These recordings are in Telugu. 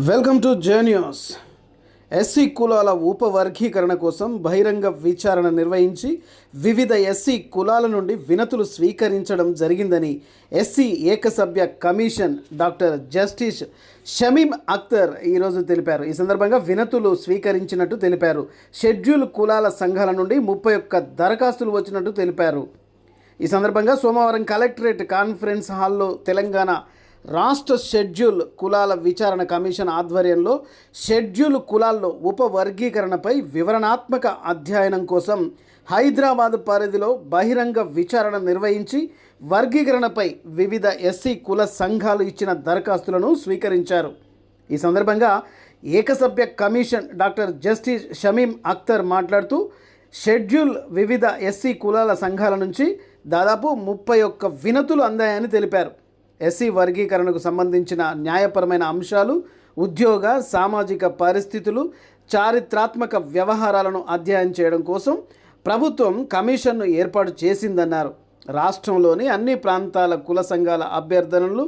వెల్కమ్ టు జేన్యూస్ ఎస్సీ కులాల ఉపవర్గీకరణ కోసం బహిరంగ విచారణ నిర్వహించి వివిధ ఎస్సీ కులాల నుండి వినతులు స్వీకరించడం జరిగిందని SC ఏకసభ్య commission doctor justice Shamim Akhtar ఈరోజు తెలిపారు. ఈ సందర్భంగా వినతులు స్వీకరించినట్టు తెలిపారు. షెడ్యూల్ కులాల సంఘాల నుండి ముప్పై ఒక్క దరఖాస్తులు వచ్చినట్టు తెలిపారు. ఈ సందర్భంగా సోమవారం కలెక్టరేట్ కాన్ఫరెన్స్ హాల్లో తెలంగాణ రాష్ట్ర షెడ్యూల్ కులాల విచారణ కమిషన్ ఆధ్వర్యంలో షెడ్యూల్ కులాల్లో ఉపవర్గీకరణపై వివరణాత్మక అధ్యయనం కోసం హైదరాబాద్ పరిధిలో బహిరంగ విచారణ నిర్వహించి వర్గీకరణపై వివిధ ఎస్సీ కుల సంఘాలు ఇచ్చిన దరఖాస్తులను స్వీకరించారు. ఈ సందర్భంగా ఏకసభ్య commission doctor justice Shamim Akhtar మాట్లాడుతూ షెడ్యూల్ వివిధ ఎస్సీ కులాల సంఘాల నుంచి దాదాపు ముప్పై ఒక్క వినతులు అందాయని తెలిపారు. ఎస్సీ వర్గీకరణకు సంబంధించిన న్యాయపరమైన అంశాలు ఉద్యోగ సామాజిక పరిస్థితులు చారిత్రాత్మక వ్యవహారాలను అధ్యయనం చేయడం కోసం ప్రభుత్వం కమిషన్ను ఏర్పాటు చేసిందన్నారు. రాష్ట్రంలోని అన్ని ప్రాంతాల కుల సంఘాల అభ్యర్థనలు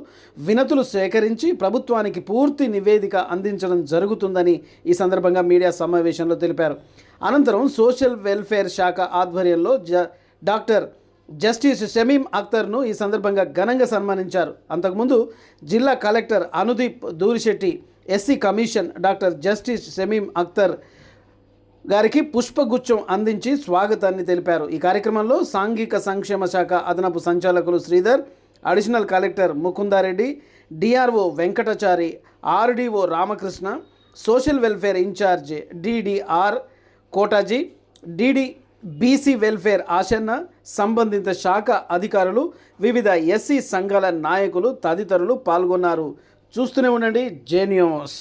వినతులు సేకరించి ప్రభుత్వానికి పూర్తి నివేదిక అందించడం జరుగుతుందని ఈ సందర్భంగా మీడియా సమావేశంలో తెలిపారు. అనంతరం సోషల్ వెల్ఫేర్ శాఖ ఆధ్వర్యంలో జ డాక్టర్ జస్టిస్ షమీం అఖ్తర్ను ఈ సందర్భంగా ఘనంగా సన్మానించారు. అంతకుముందు జిల్లా collector Anudeep Durishetty SC commission doctor justice Shamim Akhtar గారికి పుష్పగుచ్చం అందించి స్వాగతాన్ని తెలిపారు. ఈ కార్యక్రమంలో సాంఘిక సంక్షేమ శాఖ అదనపు సంచాలకులు Sridhar additional collector Mukunda Reddy DRO Venkatachari RDO Ramakrishna social welfare incharge DDR Kotaji DD BC welfare Ashanna సంబంధిత శాఖ అధికారులు వివిధ ఎస్సీ సంఘాల నాయకులు తదితరులు పాల్గొన్నారు. చూస్తూనే ఉండండి జేన్యూస్